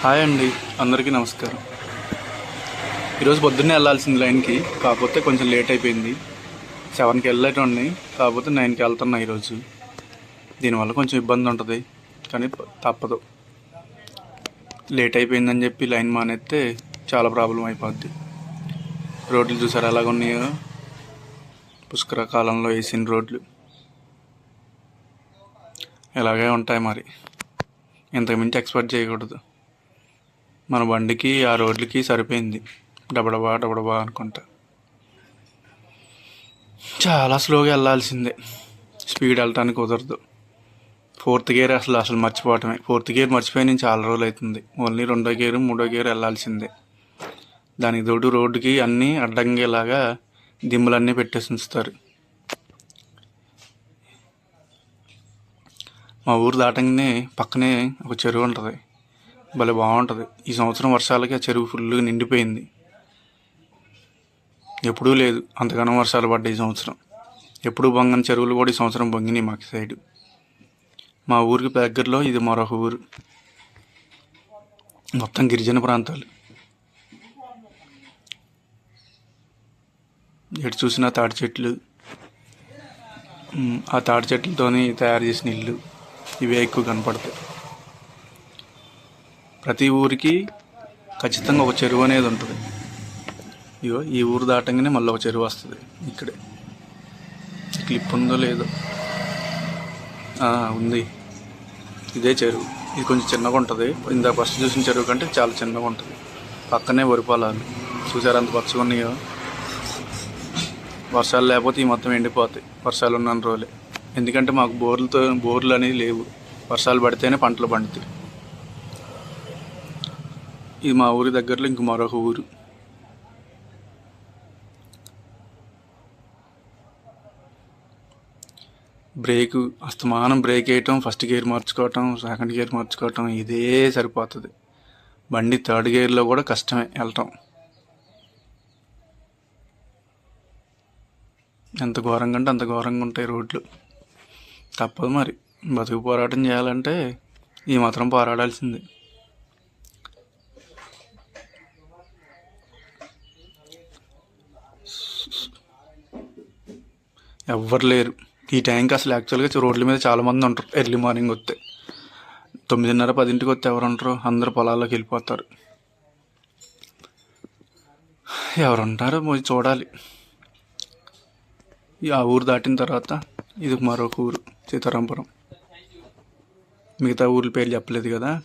Hi అండి అందరికీ నమస్కారం. ఈరోజు పొద్దున్నే వెళ్ళాల్సింది లైన్కి కాకపోతే కొంచెం లేట్ అయిపోయింది. సెవెన్కి వెళ్ళేటోడిని కాకపోతే నైన్కి వెళ్తున్నా ఈరోజు. దీనివల్ల కొంచెం ఇబ్బంది ఉంటుంది కానీ తప్పదు. లేట్ అయిపోయిందని చెప్పి లైన్ మానేస్తే చాలా ప్రాబ్లం అయిపోద్ది. రోడ్లు చూసారు ఎలాగ ఉన్నాయో? పుష్కర కాలంలో వేసిన రోడ్లు. ఇలాగే ఉంటాయి మరి? ఇంతకుమించి ఎక్స్పెక్ట్ చేయకూడదు. మన బండికి ఆ రోడ్లకి సరిపోయింది. డబడబా డబడబా అనుకుంటా. చాలా స్లోగా వెళ్ళాల్సిందే. స్పీడ్ వెళ్ళటానికి కుదరదు. ఫోర్త్ గేర్ అసలు అసలు మర్చిపోవటమే. ఫోర్త్ గేర్ మర్చిపోయి నేను చాలా రోజులు అవుతుంది. ఓన్లీ రెండో గేరు మూడో గేర్ వెళ్ళాల్సిందే. దానికి తోడు రోడ్డుకి అన్నీ అడ్డంగేలాగా దిమ్ములన్నీ పెట్టేసి ఉంచుతారు. మా ఊరు దాటంగానే పక్కనే ఒక చెరువు ఉంటుంది. భలే బాగుంటుంది. ఈ సంవత్సరం వర్షాలకి ఆ చెరువు ఫుల్గా నిండిపోయింది. ఎప్పుడూ లేదు. అంతగానో వర్షాలు పడ్డాయి ఈ సంవత్సరం. ఎప్పుడూ పొంగని చెరువులు కూడా ఈ సంవత్సరం పొంగినాయి మాకు సైడ్. మా ఊరికి దగ్గరలో ఇది మరొక ఊరు. మొత్తం గిరిజన ప్రాంతాలు. ఎటు చూసినా తాటి చెట్లు. ఆ తాటి చెట్లతోని తయారు చేసిన ఇల్లు. ఇవే ఎక్కువ కనపడతాయి. ప్రతి ఊరికి ఖచ్చితంగా ఒక చెరువు అనేది ఉంటుంది. ఇగో ఈ ఊరు దాటంగానే మళ్ళీ ఒక చెరువు వస్తుంది ఇక్కడే. క్లిప్ ఉందో లేదో. ఉంది. ఇదే చెరువు. ఇది కొంచెం చిన్నగా ఉంటుంది. ఇందాక ఫస్ట్ చూసిన చెరువు కంటే చాలా చిన్నగా ఉంటుంది. పక్కనే వరి పొలాలు చూసారు అంత పచ్చగా ఉన్నాయో? వర్షాలు లేకపోతే ఈ మొత్తం ఎండిపోతాయి. వర్షాలు ఉన్న రోజులే. ఎందుకంటే మాకు బోర్లతో బోర్లు అనేవి లేవు. వర్షాలు పడితేనే పంటలు పండుతాయి. ఇది మా ఊరి దగ్గరలో ఇంక మరొక ఊరు. బ్రేక్ అస్తమానం బ్రేక్ వేయటం ఫస్ట్ గేర్ మార్చుకోవటం సెకండ్ గేర్ మార్చుకోవటం ఇదే సరిపోతుంది. బండి థర్డ్ గేర్లో కూడా కష్టమే వెళ్ళటం. ఎంత ఘోరంగా అంటే అంత ఘోరంగా ఉంటాయి రోడ్లు. తప్పదు మరి. బతుకు పోరాటం చేయాలంటే ఈ మాత్రం పోరాడాల్సిందే. ఎవ్వరు లేరు. ఈ టైంకి అసలు యాక్చువల్గా రోడ్ల మీద చాలామంది ఉంటారు. ఎర్లీ మార్నింగ్ వస్తే. తొమ్మిదిన్నర పదింటికి వస్తే ఎవరు ఉంటారు? అందరు పొలాల్లోకి వెళ్ళిపోతారు. ఎవరు ఉంటారో చూడాలి. ఈ ఆ ఊరు దాటిన తర్వాత ఇది మరొక ఊరు సీతారాంపురం. మిగతా ఊర్ల పేర్లు చెప్పలేదు కదా.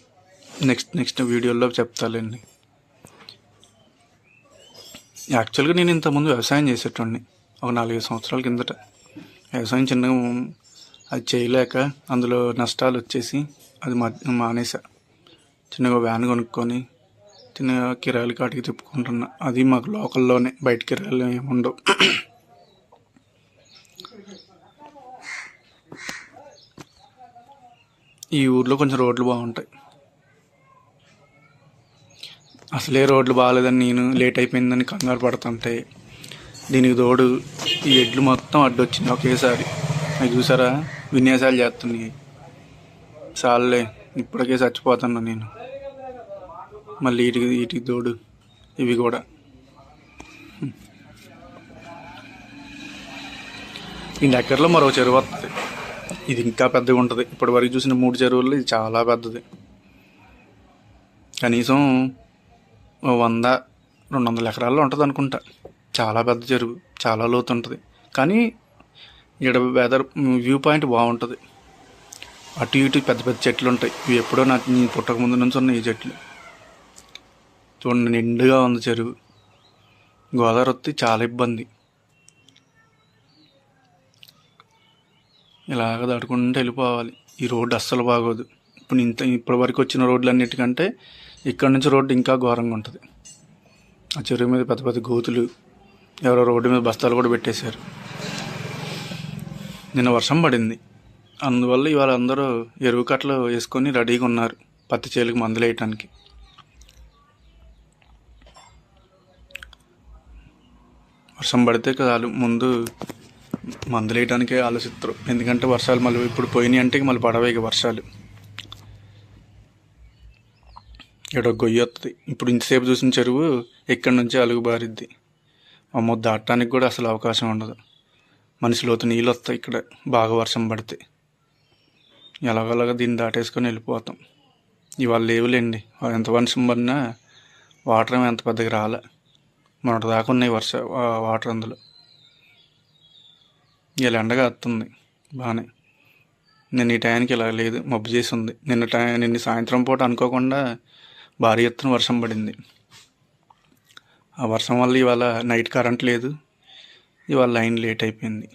నెక్స్ట్ నెక్స్ట్ వీడియోలో చెప్తాలేండి. యాక్చువల్గా నేను ఇంతకుముందు వ్యవసాయం చేసేటోడిని. ఒక నాలుగైదు సంవత్సరాల కిందట. వ్యవసాయం చిన్నగా అది చేయలేక అందులో నష్టాలు వచ్చేసి అది మా మానేసా చిన్నగా వ్యాన్ కొనుక్కొని చిన్నగా కిరాయిలు కాటికి తిప్పుకుంటున్నా. అది మాకు లోకల్లోనే బయట కిరాయిలు ఏమి ఉండవు. ఈ ఊర్లో కొంచెం రోడ్లు బాగుంటాయి. అసలే రోడ్లు బాగాలేదని నేను లేట్ అయిపోయిందని కంగారు పడుతుంటాయి దీనికి తోడు ఈ ఎడ్లు మొత్తం అడ్డొచ్చింది ఒకేసారి. అవి చూసారా? విన్యాసాలు చేస్తున్నాయి. చాలే ఇప్పటికే చచ్చిపోతున్నా నేను. మళ్ళీ వీటికి వీటికి తోడు ఇవి కూడా. ఈ దగ్గరలో మరో చెరువు వస్తుంది ఇది ఇంకా పెద్దగా ఉంటుంది. ఇప్పటి వరకు చూసిన మూడు చెరువుల్లో ఇది చాలా పెద్దది. కనీసం వంద రెండు వందల ఎకరాల్లో ఉంటుంది అనుకుంటా చాలా పెద్ద చెరువు చాలా లోతు ఉంటుంది కానీ ఇక్కడ వెదర్ వ్యూ పాయింట్ బాగుంటుంది. అటు ఇటు పెద్ద పెద్ద చెట్లు ఉంటాయి ఇవి ఎప్పుడో నాకు నేను పుట్టక ముందు నుంచి ఉన్నాయి ఈ చెట్లు. చూడండి నిండుగా ఉంది చెరువు గోదావరి వస్తే చాలా ఇబ్బంది. ఇలాగ దాటుకుంటూ వెళ్ళిపోవాలి. ఈ రోడ్డు అస్సలు బాగోదు. ఇప్పుడు ఇంత ఇప్పటి వరకు వచ్చిన రోడ్లు అన్నిటికంటే ఇక్కడ నుంచి రోడ్డు ఇంకా ఘోరంగా ఉంటుంది. ఆ చెరువు మీద పెద్ద పెద్ద గోతులు ఎవరో రోడ్డు మీద బస్తాలు కూడా పెట్టేశారు. నిన్న వర్షం పడింది. అందువల్ల ఇవాళ అందరూ ఎరువు కట్టలు వేసుకొని రెడీగా ఉన్నారు. పత్తి చేలకు మందులు వేయటానికి. వర్షం పడితే చాలు. ముందు మందులు వేయటానికే ఆలోచిస్తారు. ఎందుకంటే వర్షాలు మళ్ళీ ఇప్పుడు పోయినాయి అంటే మళ్ళీ పడవ వర్షాలు. ఇక్కడ గొయ్యి వస్తుంది ఇప్పుడు ఇంతసేపు చూసిన చెరువు ఇక్కడి నుంచి అలుగు బారిద్ది అమ్మో దాటడానికి కూడా అసలు అవకాశం ఉండదు. మనిషి లోతు నీళ్ళు వస్తాయి ఇక్కడ బాగా వర్షం పడితే. ఎలాగోలాగా దీన్ని దాటేసుకొని వెళ్ళిపోతాం. ఇవాళ లేవులేండి. ఎంత వర్షం పడినా వాటర్ ఏమో ఎంత పెద్దగా రాలే. మొన్నటి దాకా ఉన్నాయి వర్ష వాటర్ అందులో. ఇలా ఎండగా వస్తుంది. బాగానే నిన్న ఈ టైంకి ఇలా లేదు. మబ్బు చేసి ఉంది. నిన్న టై నిన్న సాయంత్రం పూట అనుకోకుండా భారీ ఎత్తున వర్షం పడింది. ఆ వర్షం వల్ల ఇవాళ నైట్ కరెంట్ లేదు. ఇవాళ లైన్ లేట్ అయిపోయింది.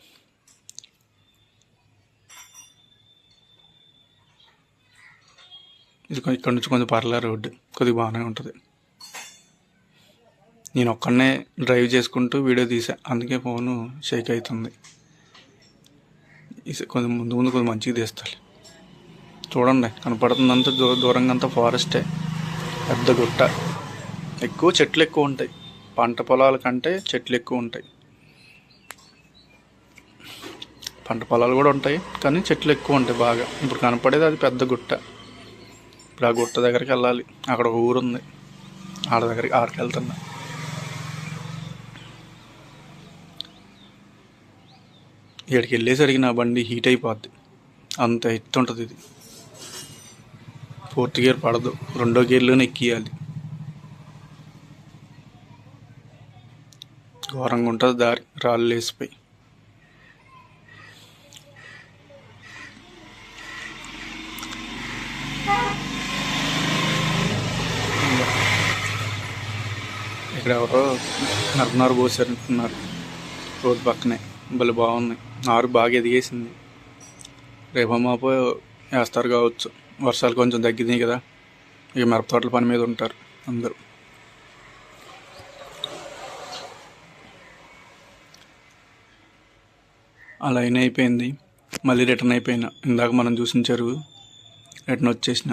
ఇది ఇక్కడ నుంచి కొంచెం పర్లే రోడ్డు. కొద్దిగా బాగానే ఉంటుంది. నేను ఒక్కడనే డ్రైవ్ చేసుకుంటూ వీడియో తీసా. అందుకే ఫోను షేక్ అవుతుంది. కొంచెం ముందు ముందు కొంచెం మంచిగా తీస్తాలి. చూడండి కనపడుతుందంతా దూ దూరంగా అంతా ఫారెస్టే పెద్ద గుట్ట. ఎక్కువ చెట్లు ఎక్కువ ఉంటాయి. పంట పొలాల కంటే చెట్లు ఎక్కువ ఉంటాయి. పంట పొలాలు కూడా ఉంటాయి కానీ చెట్లు ఎక్కువ ఉంటాయి బాగా. ఇప్పుడు కనపడేది అది పెద్ద గుట్ట. ఇప్పుడు ఆ గుట్ట దగ్గరికి వెళ్ళాలి. అక్కడ ఒక ఊరు ఉంది. ఆడ దగ్గరికి ఆడికి వెళ్తున్నా. ఇక్కడికి వెళ్ళేసరికి నా బండి హీట్ అయిపోద్ది. అంత ఎత్తు ఉంటుంది ఇది. ఫోర్త్ గేర్ పడదు. రెండో గేర్లోనే ఎక్కియాలి. ఘోరంగా ఉంటుంది దారి రాళ్ళు వేసిపోయి ఇక్కడ ఎవరో నరనారు పోసారంటున్నారు రోడ్ పక్కనే. భలే బాగున్నాయి నారు బాగా ఎదిగేసింది. రేపు మాపో వేస్తారు కావచ్చు. వర్షాలు కొంచెం తగ్గినాయి కదా. ఇక మిరప తోటల పని మీద ఉంటారు అందరూ. ఆ లైన్ అయిపోయింది. మళ్ళీ రిటర్న్ అయిపోయినా. ఇందాక మనం చూసిన చెరువు రిటర్న్ వచ్చేసిన.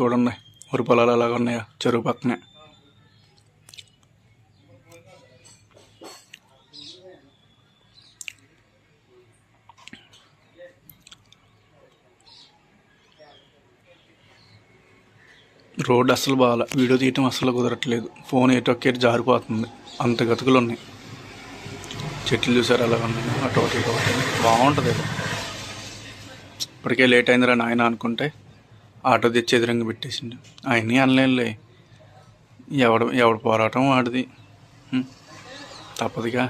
చూడండి వరి పొలాలు అలాగ ఉన్నాయా చెరువు పక్కనే. రోడ్ అస్సలు బాగాలే. వీడియో తీయటం అస్సలు కుదరట్లేదు. ఫోన్ ఎటు ఒక్కటి జారిపోతుంది. అంత గతుకులు ఉన్నాయి. చెట్లు చూసారు అలా ఉన్నాయి అటు ఒకటి ఒకటి బాగుంటుంది. ఇప్పటికే లేట్ అయిందిరా నాయన అనుకుంటే. ఆటో తెచ్చి ఎదురంగా పెట్టేసిండు. ఆయన్ని అనలేనులే. ఎవడు ఎవడు పోరాటం వాడిది తప్పదుగా.